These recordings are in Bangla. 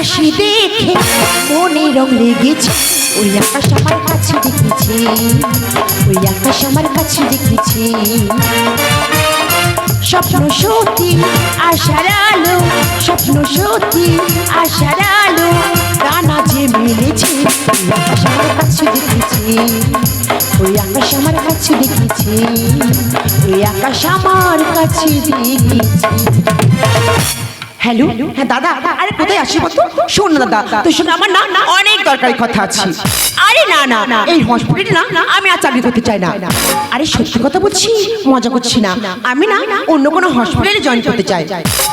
হাসি দেখে মনে রং লেগেছে। ওই আকাশ আমার কাছে দেখেছে। ওই আকাশ আমার কাছে দেখেছে। স্বপ্ন সত্যি আশার আলো, স্বপ্ন সত্যি আশার আলো ডানা যে মেলেছে, ওই আকাশ আমার কাছে দেখেছে। ওই আকাশ আমার কাছে দেখেছে। ওই আকাশ আমার কাছে দেখেছে। হ্যালো হ্যাঁ দাদা আরে কোথায় আসি বলতো শোন না দাদা তোর সঙ্গে আমার না না অনেক দরকারি কথা আছে। আরে না না না এই হসপিটালে না আমি আর চাকরি করতে চাই না। আরে সত্যি কথা বলছি মজা করছি না। আমি না অন্য কোনো হসপিটালে জয়েন করতে চাই।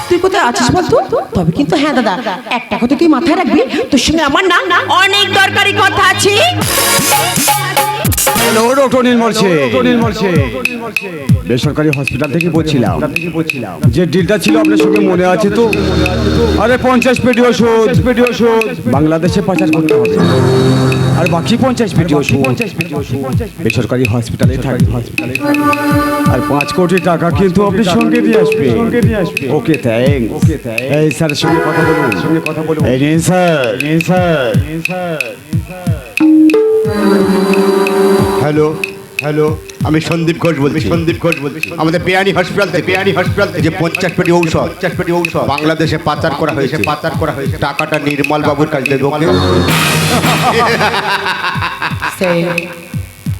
তুই কোথায় আছিস বলতো তবে কিন্তু হ্যাঁ দাদা একটা কথা তুই মাথায় রাখবি তোর সঙ্গে আমার না অনেক দরকারি কথা আছে। বেসরকারি হসপিটাল থেকে বলছিলাম। যে ডিলটা ছিল আপনার সঙ্গে মনে আছে তো? আরে পঞ্চাশ পেটি ওষুধ। পেটি ওষুধ। বাংলাদেশে পাচার করতে হবে। আর বাকি পঞ্চাশ পেটি ওষুধ। বেসরকারি হসপিটালে থাকবে। আর পাঁচ কোটি টাকা কিন্তু আপনি সঙ্গে দিয়ে আসবে। ওকে থ্যাংক এই স্যারের সঙ্গে কথা বলুন। সঙ্গে কথা বলুন। এই নিন স্যার নিন স্যার নিন স্যার হ্যালো হ্যালো। আমি সন্দীপ ঘোষ বলছি। সন্দীপ ঘোষ বলছি। আমাদের পেয়ানি হসপিটাল থেকে। পেয়ানি হসপিটাল থেকে। যে পঞ্চাশ পেটি ঔষধ পঞ্চাশ পেটি ঔষধ। বাংলাদেশে পাচার করা হয়েছে। পাচার করা হয়েছে। টাকাটা নির্মল বাবুর কাছে দেবো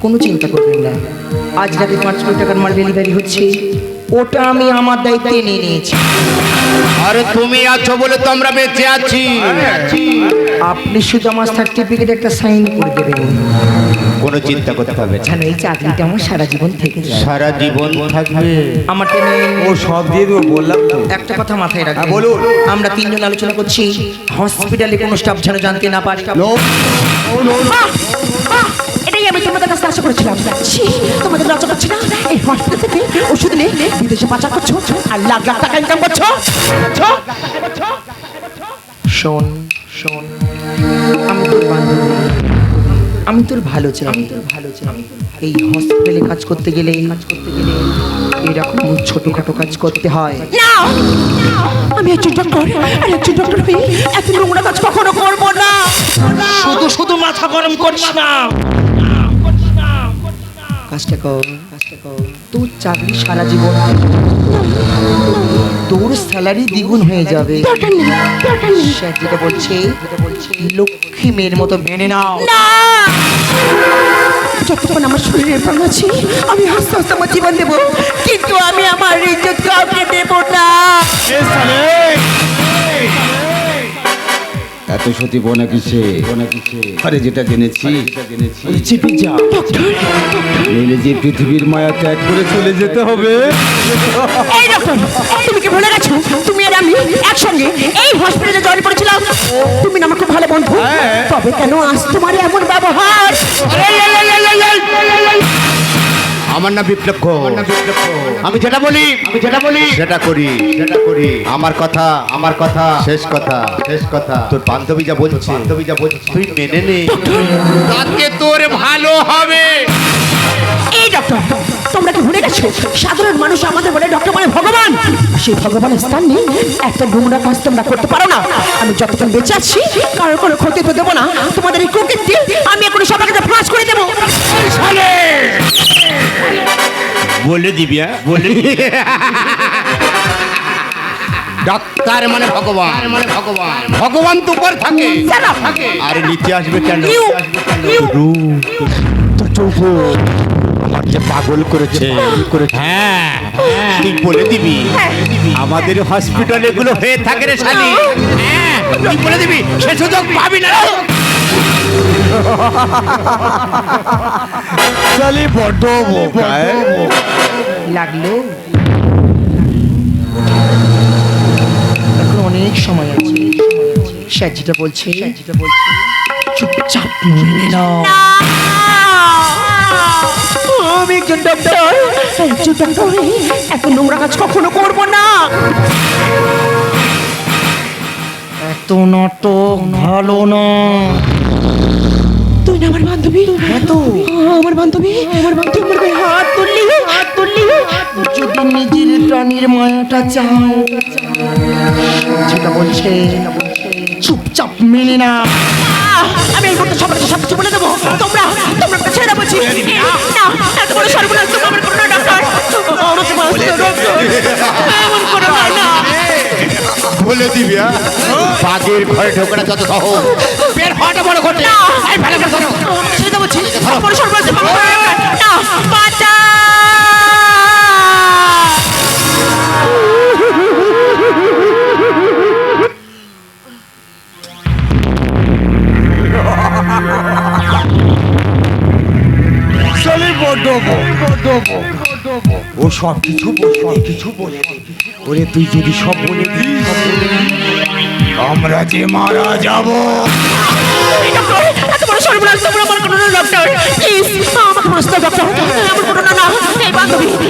কোনো চিন্তা করবেন না। আজ রাতে পাঁচ কোটি টাকার মাল ডেলিভারি হচ্ছে। ওটা আমি আমার দায়িত্বে নিয়ে নিয়েছি। আরে তুমি আছো বলে তো আমরা বেঁচে আছি। আপনি শুধু আমার সার্টিফিকেট একটা সাইন করে দেবেন। কোনো চিন্তা করতে হবে না। এই চাকরিটা আমার সারা জীবন থেকে যায়? সারা জীবন থাকবে। আমার টেনে ও সব দিয়ে দেবো বললাম তো। একটা কথা মাথায় রাখবেন। হ্যাঁ, বলুন। আমরা তিনজন আলোচনা করছি। হসপিটালে কোনো স্টাফ যেন জানতে না পারে। আহ! আহ! এটাই আমি তোমাদের কাছে আশা করেছিলাম। ছি, তোমাদের লজ্জা করছি না? এই হসপিটাল থেকে ওষুধ নিয়ে বিদেশে পাচার করছ আর লাখ লাখ টাকা ইনকাম করছ? ছো? শোন শোন আমি তোর বান্ধবী। আমি তোর ভালো চাই। আমি তোর ভালো চাই এই হসপিটালে কাজ করতে গেলে এই কাজ করতে গেলে এরকম ছোটখাটো কাজ করতে হয়। না আমি একজন ডক্টর আর একজন ডক্টর হয়ে এত নোংরা কাজ কখনো করব না। শুধু শুধু মাথা গরম করিস না। কাজটা কর। তোর চাকরি সারা জীবন তোর স্যালারি দ্বিগুণ হয়ে যাবে। স্যার যেটা বলছে যেটা বলছে লক্ষ্মী মেয়ের মতো মেনে নাও। যতক্ষণ আমার শরীরের প্রাণ আছে আমি হাসতে হাসতে আমার জীবন দেবো। কিন্তু আমি আমার ইজ্জত সতী বনা কিসে বনা কিসে আরে যেটা জেনেছি চেপে যা নইলে যে পৃথিবীর মায়া ত্যাগ করে চলে যেতে হবে এই ডক্টর তুমি কি ভুলে গেছো তুমি আর আমি একসঙ্গে এই হসপিটালে জয়েন করেছিলাম তুমি না আমার খুব ভালো বন্ধু তবে কেন আজ তোমার এমন ব্যবহার আমার নাম বিপ্লব ঘোষ। আমি যেটা বলি আমি যেটা বলি। সেটা করি। সেটা করি। আমার কথা। আমার কথা। শেষ কথা। শেষ কথা। তোর বান্ধবী যা বলছে। বান্ধবী যা বলছে। তুই মেনে নে। তাতে তোর ভালো হবে। এই ডক্টর তোমরা কি ভুলে গেছো? সাধারণ মানুষ আমাদের বলে ডক্টর মানে ভগবান। সেই ভগবানের স্থান নিয়ে একটা নোংরা কাজ তোমরা করতে পারো না। আমি যতক্ষণ বেঁচে আছি কারোর কোনো ক্ষতি তো দেবো না। তোমাদের এই কুকীর্তি আমি এখন সবার কাছে ফাঁস করে দেবো। বলে দিবি হ্যাঁ? বলে ডাক্তার মানে ভগবান। মানে ভগবান ভগবান তো উপর থাকে। থাকে আর নিচে আসবে কেন? আমার যে পাগল করেছে হ্যাঁ তুই বলে দিবি। আমাদের হসপিটালে এগুলো হয়ে থাকে রে শালি। হ্যাঁ। তুই বলে দিবি। সে সুযোগ পাবি না। শালি বড্ড বোকায় লাগল। এখন অনেক সময় আছে। স্যার যেটা বলছে যেটা বলছে চুপচাপ মেনে নাও। আমি একজন ডক্টর একজন ডক্টর এত নোংরা কাজ কখনো করব না। এত নাটক ভালো না। বান্ধবী? হ্যাঁ তো। আমার বান্ধবী? আমার বান্ধবী। আমার গায়ে হাত তুললি হাত তুললি যদি নিজের প্রাণীর মায়াটা চাও যেটা বলছে চুপচাপ মেনে না আমি এই মুহূর্তে সবাইকে সব কিছু বলে দেবো তোমরা তোমরা একটা ছেড়ে বলছি। না এত বড় সর্বনাশ তুমি আমার কোনো ডাক্তার এমন করো না না। বলে দিবি হ্যাঁ? বাঘের ঘরে ঢোকনা যত সহজ। বের হওয়াটা বড় ঘটে ফেলে ধরো। বলছি। বড় সর্বনাশ না না বাঁচা। সব কিছু সব কিছু বলে। ওরে তুই যদি সব বলে আমরা যে মারা যাব। আমাকে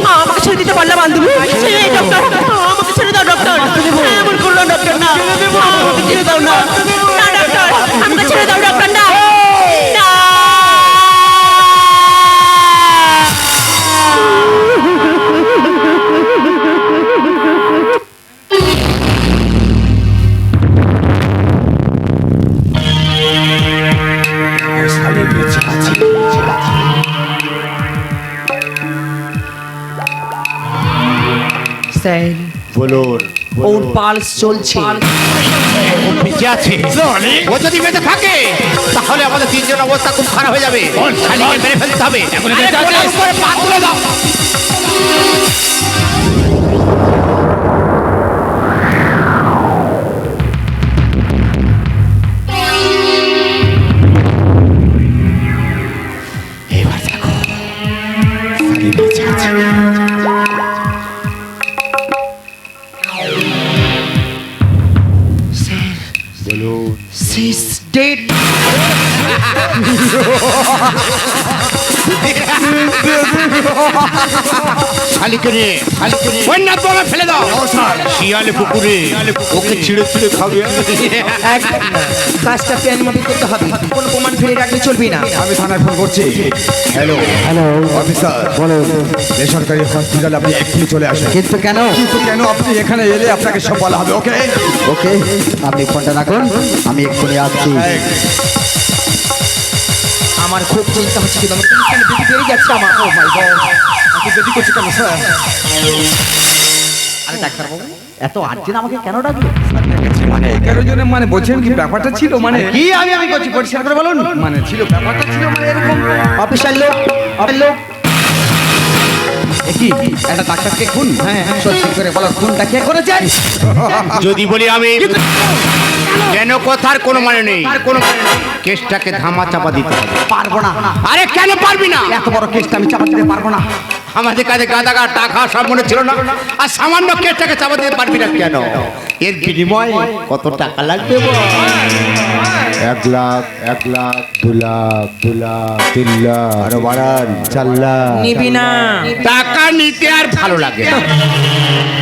না না ছেড়ে দিতে পারলে বান্ধবী? ডক্টর আমাকে ছেড়ে দাও ডক্টর এমন করল ডক্টর না ছেড়ে দাও, না। না ডক্টর আমাকে ছেড়ে দাও ডক্টর পালস চলছে। ও বেঁচে আছে। ও যদি বেঁচে থাকে তাহলে আমাদের তিনজন অবস্থা খুব খারাপ হয়ে যাবে। খালি মেরে ফেলতে হবে। পা তুলে দাও। বলে ফেলে দাও। শিয়ালে পুকুরে। ওকে ছিঁড়ে ছিঁড়ে খাবে। কাজটা প্যান করতে হবে। কোনো প্রমাণ ফেলে রাখলে চলবে না। আমি থানায় ফোন করছি। হ্যালো। হ্যালো। অফিসার। বলুন বেসরকারি হসপিটালে আপনি এক্ষুনি চলে আসুন। কিন্তু কেন? কিন্তু কেন আপনি এখানে এলে আপনাকে সব বলা হবে ওকে? ওকে আপনি ফোনটা রাখুন আমি এক্ষুনি আসছি। আমার খুব চিন্তা হচ্ছে কিন্তু আমার কিন্তু বেশি বেড়ে যাচ্ছে আমার। ও মাই গড আপনি দেরি করছি কেন স্যার আরে ডাক্তারবাবু এত আর্জেন্ট আমাকে কেন ডাকলো? মানে এগারো জনে মানে বলছেন কি ব্যাপারটা ছিল মানে কি আমি আমি করছি পরিষ্কার করে বলুন। মানে ছিল ব্যাপারটা ছিল মানে এরকম অফিসার লোক অফিসার লোক কি একটা ডাক্তারকে খুন? হ্যাঁ সত্যি করে বলো খুনটা কে করেছেন যদি বলি আমি কেন কথার কোনো মানে নেই। কোনো মানে নেই। কেসটাকে ধামা চাপা দিতে পারব না। আরে কেন পারবি না? এত বড় কেসটা আমি চাপা দিতে পারব না। আমাদের কাছে গাদা গাদা টাকা সব মনে ছিল না। আর সামান্য কেসটাকে চাপা দিতে পারবি না কেন? এর বিনিময়ে কত টাকা লাগবে বল? এক লাখ এক লাখ দু লাখ দু লাখ তিন লাখ। আরও বাড়ান চার লাখ। নিবি না। টাকা নিতে আর ভালো লাগে না।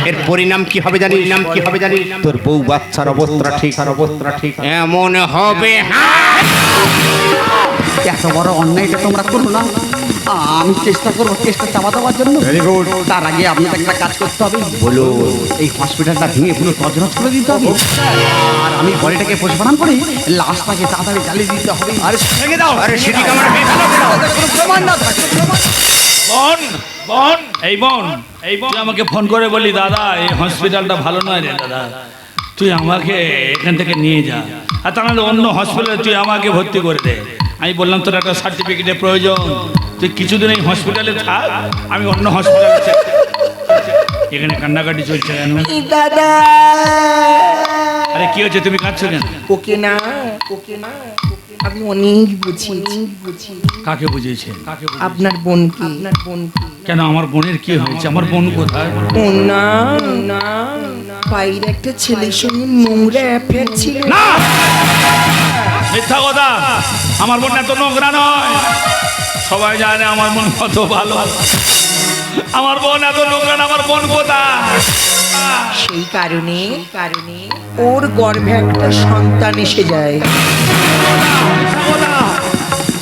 এর পরিণাম কি হবে জানি নাম কি হবে জানি তোর বউ বাচ্চার অবস্থা ঠিক আর অবস্থা ঠিক। এমন হবে হ্যাঁ! এত বড় অন্যায়টা তোমরা করো না। আমি চেষ্টা করব কেসটা চাপা দেওয়ার জন্য তার আগে আপনাকে একটা কাজ করতে হবে। বলো। এই হসপিটালটা ভেঙে পুরো তজনজ করে দিতে হবে। আর আমি বডিটাকে পোষপালন করে লাশটাকে তাড়াতাড়ি জ্বালিয়ে দিতে হবে। আর ভেঙে দাও। আরে সেটি প্রমাণ না থাকে বোন বোন। এই বোন এই বোন। তুই আমাকে ফোন করে বলি দাদা এই হসপিটালটা ভালো নয় রে দাদা। তুই আমাকে এখান থেকে নিয়ে যা। আর তাহলে অন্য হসপিটালে তুই আমাকে ভর্তি করে দে। আমি বললাম তোর একটা সার্টিফিকেটের প্রয়োজন। তুই কিছুদিন এই হসপিটালে থাক আমি অন্য হসপিটালে এখানে কান্নাকাটি চলছে কেন? দাদা! আরে কি হচ্ছে তুমি কাঁদছো কেন? ওকে না ওকে না আমি অনেক বুঝি অনেক বুঝি কাকে বুঝিয়েছে কাকে আপনার বোন কি আপনার বোন কেন আমার বোনের কি হয়েছে? আমার বোন কোথায়? ও না না। বাইরে একটা ছেলের সঙ্গে নোংরা অ্যাফেয়ার ছিল। না! মিথ্যা কথা। আমার বোন এত নোংরা নয়। সবাই জানে আমার মন কত ভালো। আমার বোন এত নোংরা আমার বোন কোথায়? সেই কারণে কারণে ওর গর্ভে একটা সন্তান এসে যায়।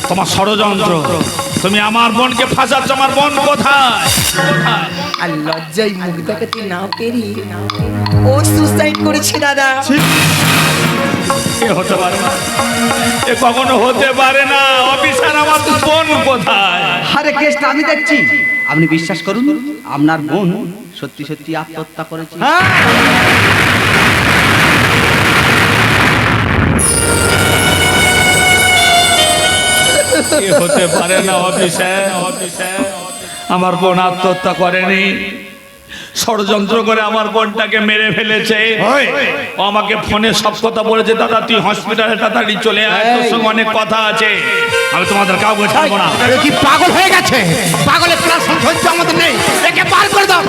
তোমার ষড়যন্ত্র। তুমি আমার বোনকে ফাঁসাচ্ছ আমার বোন কোথায়? আর লজ্জায় মুখ দেখাতে না পেরে ও সুসাইড করেছে দাদা। এ হতে পারে না। এ কখনো হতে পারে না। অফিসার আমার বোন কোথায়? আরে কেসটা আমি দেখছি। আপনি বিশ্বাস করুন আপনার বোন সত্যি সত্যি আত্মহত্যা করেছে। হতে পারে না অফিসার অফিসার আমার বোন আত্মহত্যা করেনি। ষড়যন্ত্র করে আমার বোনটাকে মেরে ফেলেছে। ও আমাকে ফোনে সব কথা বলেছে দাদা তুই হসপিটালে তাড়াতাড়ি চলে আয় তোর সঙ্গে অনেক কথা আছে। আমি তোমাদের কাউকে ছাড়বো না। কি পাগল হয়ে গেছে? পাগলের প্লাস সহ্য আমাদের নেই। একে বার করে দাও।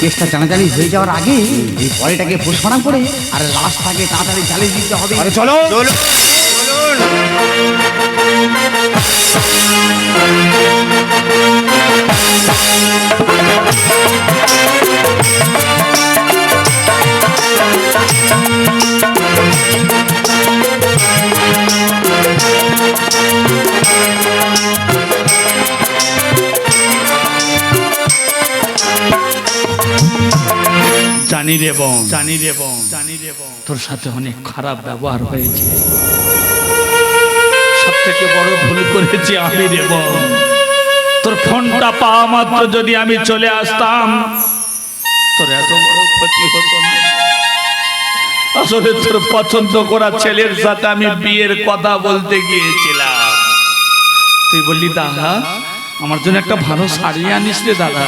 কেসটা জানাজানি হয়ে যাওয়ার আগে এই বডিটাকে পোষমানা করে আর লাশটাকে তাড়াতাড়ি জ্বালিয়ে দিতে হবে। আরে চলো। চলো জানি রে বোন। জানি রে বোন। জানি রে বোন। তোর সাথে অনেক খারাপ ব্যবহার হয়েছে। থেকে বড় ভুল করেছি, আমি বোন তোর ফোনটা পাওয়া মাত্র যদি আমি চলে আসতাম, তোর এত বড় ক্ষতি হতো না। আসলে তোর পছন্দ করা ছেলের সাথে আমি বিয়ের কথা বলতে গিয়েছিলাম। তুই বললি, দাদা, আমার জন্য একটা ভালো শাড়ি আনিস রে, দাদা।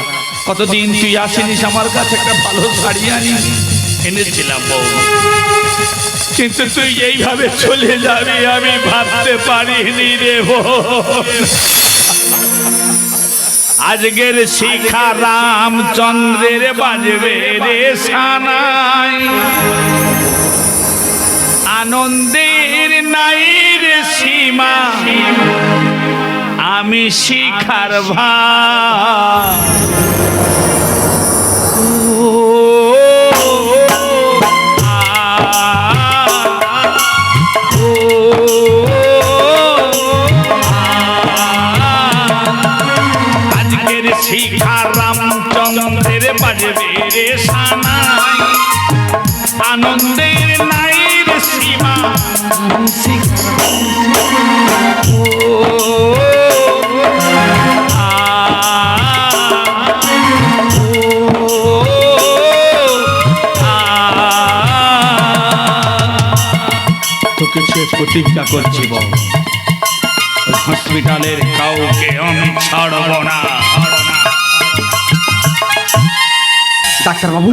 কতদিন তুই আসিনিস আমার কাছে, একটা ভালো শাড়ি আনিস। এনেছিলাম বউ কিন্তু তুই এইভাবে চলে যাবি, আমি ভাবতে পারিনি রে। আজকের শিখা রামচন্দ্রের বাজবে রে সানাই আনন্দের নাই রে সীমা, আমি শিখার ভাই তোকে সে প্রতিজ্ঞা করছি বল। হসপিটালের কাউকে আমি ছাড়ব না। ডাক্তারবাবু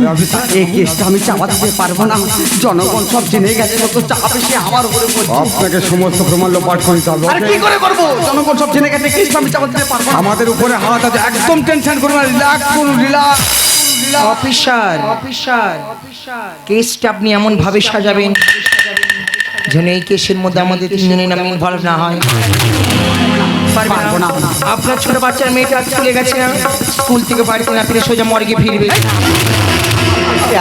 এই কেসটা আমি চাপা দিতে পারব না। জনগণ সব জেনে গেছে তো এসে আমার উপরে পড়ছে। আপনাকে সমস্ত প্রমাণ লোপাট করতে হবে কি করে করব? জনগণ সব জেনে গেছে কেসটা আমি চাপা দিতে পারব আমাদের উপরে হাত আছে একদম টেনশন করুন না রিল্যাক্স করুন রিল্যাক্স। অফিসার অফিসার কেসটা আপনি এমন ভাবে সাজাবেন যেন এই কেসের মধ্যে আমাদের তিনজনের নাম ইনভলভ না হয়। আপনার ছোট বাচ্চার মেয়েটা চলে গেছে। না স্কুল থেকে বাড়িতে না ফিরে সোজা মর্গে ফিরবে।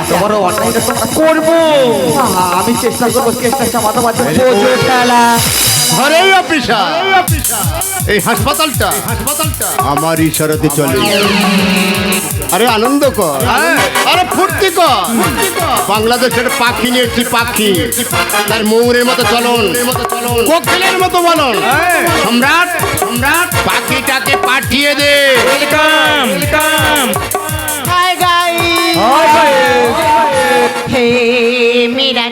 এত বড় করব। আমি চেষ্টা করব কেসটা চাপাতে খেলা ঘরেই অফিসার এই হাসপাতালটা। হাসপাতালটা। আমার ইশারাতে চলে। আরে আনন্দ কর। আরে ফুর্তি কর। বাংলাদেশের পাখি নিয়ে একটি পাখি। তার মৌরের মতো চলন। কোকিলের মতো বলন। সম্রাট সম্রাট। পাখিটাকে পাঠিয়ে দে। ওয়েলকাম ওয়েলকাম হাই গাইস হে মেরা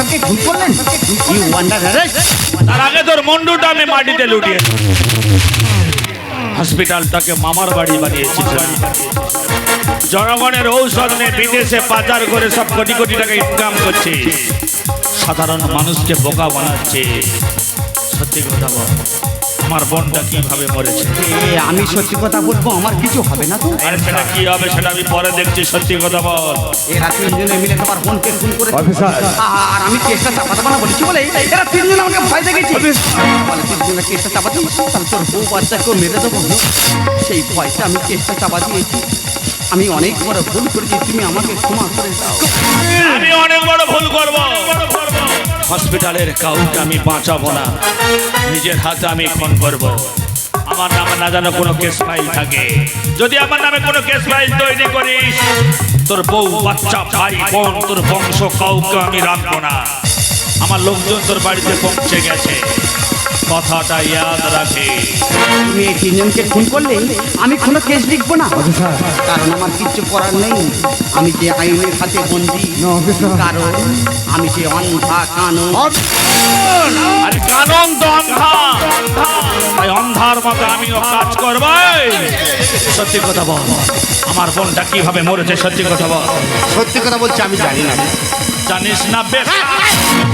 দেখি ভুল করলেন ইউ ওয়ান্ডার অ্যারেস্ট তার আগে তোর মন্ডুটা আমি মাটিতে লুটিয়ে হসপিটালটাকে মামার বাড়ি বানিয়েছি জনগণের ঔষধ নিয়ে বিদেশে পাচার করে সব কোটি কোটি টাকা ইনকাম করছে। সাধারণ মানুষকে বোকা বানাচ্ছে। সত্যি কথা বল। আমার বোনটা কীভাবে মরেছে? এ, আমি সত্যি কথা বলব আমার কিছু হবে না তো? আর সেটা কি হবে সেটা আমি পরে দেখছি সত্যি কথা বল। এরা তিনজনে মিলে তোমার বোনকে খুন করে অফিসার। আর আমি কেসটা চাপাতে পারা বলেছি বলে। এরা তিনজন আমাকে ভয় দেখেছি বলে তিনজনে কেসটা চাপাতে তাহলে তোর বউ বাচ্চাকেও মেরে দেবো। সেই ভয়টা আমি কেসটা চাপা দিয়েছি। আমি অনেক বড় ভুল করেছি তুমি আমাকে ক্ষমা করে দাও। আমি অনেক বড় ভুল করব। হসপিটালের কাউকে আমি বাঁচাবো না। নিজের হাতে আমি খুন করব। আমার নামে না যেন কোনো কেস ফাইল থাকে। যদি আমার নামে কোনো কেস ফাইল তৈরি করিস, তোর বউ, বাচ্চা, ভাই, বোন, তোর বংশ কাউকে আমি রাখব না। আমার লোকজন তোর বাড়িতে পৌঁছে গেছে। কথাটা ইয়াদ রাখে। তুমি এই তিনজনকে খুন করলে আমি কোনো কেস লিখব না। কারণ আমার কিচ্ছু করার নেই। আমি যে আইনের হাতে বন্দি কারণ আমি যে অন্ধা কানুন। আরে কানন তো অন্ধা! তাই অন্ধার মতো আমিও কাজ করব সত্যি কথা বল। আমার বোনটা কীভাবে মরেছে সত্যি কথা বল। সত্যি কথা বলছি আমি জানি না। জানিস না বেশ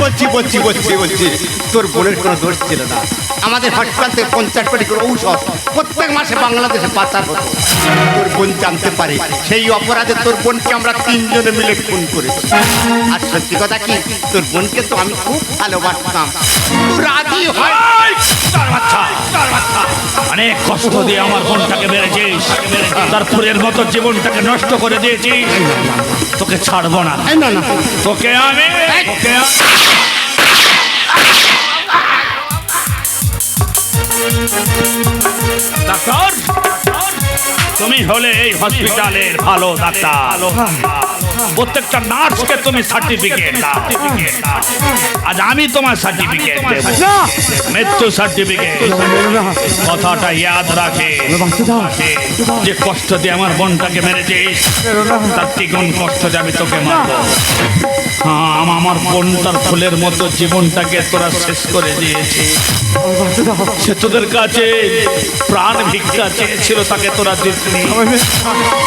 বলছি বলছি বলছি বলছি। তোর বোনের কোনো দোষ ছিল না। আমাদের হসপিটাল থেকে পঞ্চাশ কোটি করে ঔষধ। প্রত্যেক মাসে বাংলাদেশে পাচার হতো। তোর বোন জানতে পারে সেই অপরাধে তোর বোনকে আমরা তিনজনে মিলে খুন করেছি। আর সত্যি কথা কি তোর বোনকে তো আমি খুব ভালোবাসতাম। রাজি হয়। অনেক কষ্ট দিয়ে আমার বোনটাকে মেরেছিস। তার ফুলের মতো জীবনটাকে নষ্ট করে দিয়েছিস। তোকে ছাড়বো না। এই না না। তোকে আমি তোকে ডাক্তার? তুমি হলে এই হসপিটালের ভালো ডাক্তার। প্রত্যেকটা নার্সকে তুমি সার্টিফিকেট দাও। আজ আমি তোমার সার্টিফিকেট দেব। মৃত্যু সার্টিফিকেট কথাটা ইয়াদ রাখে। যে কষ্ট দিয়ে আমার বোনটাকে মেরেছিস তার দ্বিগুণ কষ্ট দিয়ে আমি তোকে মারব। হ্যাঁ আমার বোনটার ফুলের মতো জীবনটাকে তোরা শেষ করে দিয়েছি। সে তোদের কাছে প্রাণ ভিক্ষা চেয়েছিল তাকে তোরা দিসনি।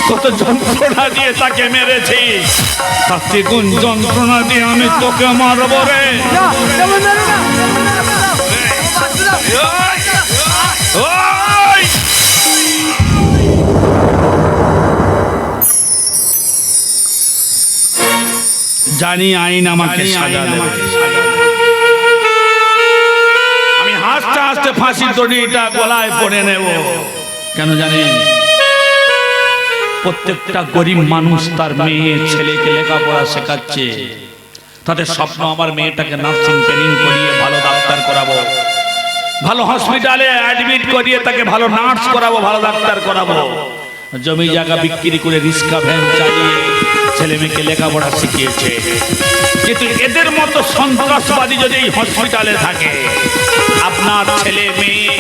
কত যন্ত্রণা দিয়ে তাকে মেরেছিস তার দ্বিগুণ যন্ত্রণা দিয়ে আমি তোকে মারব রে। জানি আইন আমাকে সাজা দেবে। আমি হাসতে হাসতে ফাঁসির দড়িটা গলায় পড়ে নেব। কেন জানেন? প্রত্যেকটা গরিব মানুষ তার মেয়ে, ছেলেকে লেখাপড়া শেখাচ্ছে। তাদের স্বপ্ন আমার মেয়েটাকে নার্সিং ট্রেনিং করিয়ে ভালো ডাক্তার করাবো। ভালো হসপিটালে অ্যাডমিট করিয়ে তাকে ভালো নার্স করাবো, ভালো ডাক্তার করাবো। জমি জায়গা বিক্রি করে রিস্কা ভ্যান চালিয়ে ছেলে মেয়েকে লেখাপড়া শিখিয়েছে। কিন্তু এদের মতো সন্ত্রাসবাদী যদি এই হসপিটালে থাকে, আপনার ছেলে মেয়ে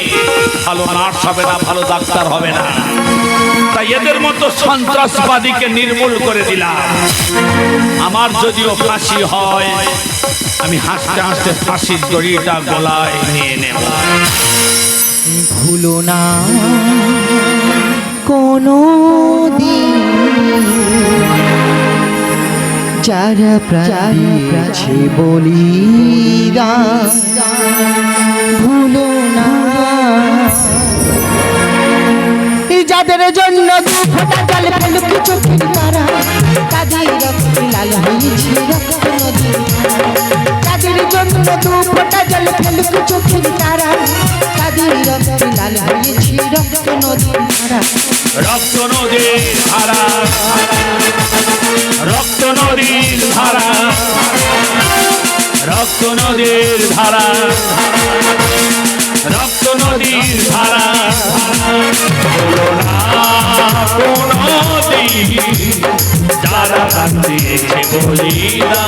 ভালো নার্স হবে না, ভালো ডাক্তার হবে না। তাই এদের মতো সন্ত্রাসবাদীকে নির্মূল করে দিলাম। আমার যদিও ফাঁসি হয়, আমি হাসতে হাসতে ফাঁসির দড়িটা গলায় নিয়ে নেব। ভুলো না কোনো দিন যারা প্রাণী বলি বলিরা ভুলো না। ই যাদের জন্য দু ফোঁটা জল ফেলুক কিছু তারা তাদের রক্ত লাল হয়েছে রক্ত নদী জন্য দু ফোঁটা জল ফেলুক চোখের তারা। তাদের রক্ত লাল হয়েছে রক্ত নদীর ধারা। রক্ত নদীর ধারা। রক্ত নদীর ধারা। রক্ত নদীর ধারা। রক্ত যারা কান্দিয়েছে বলি না।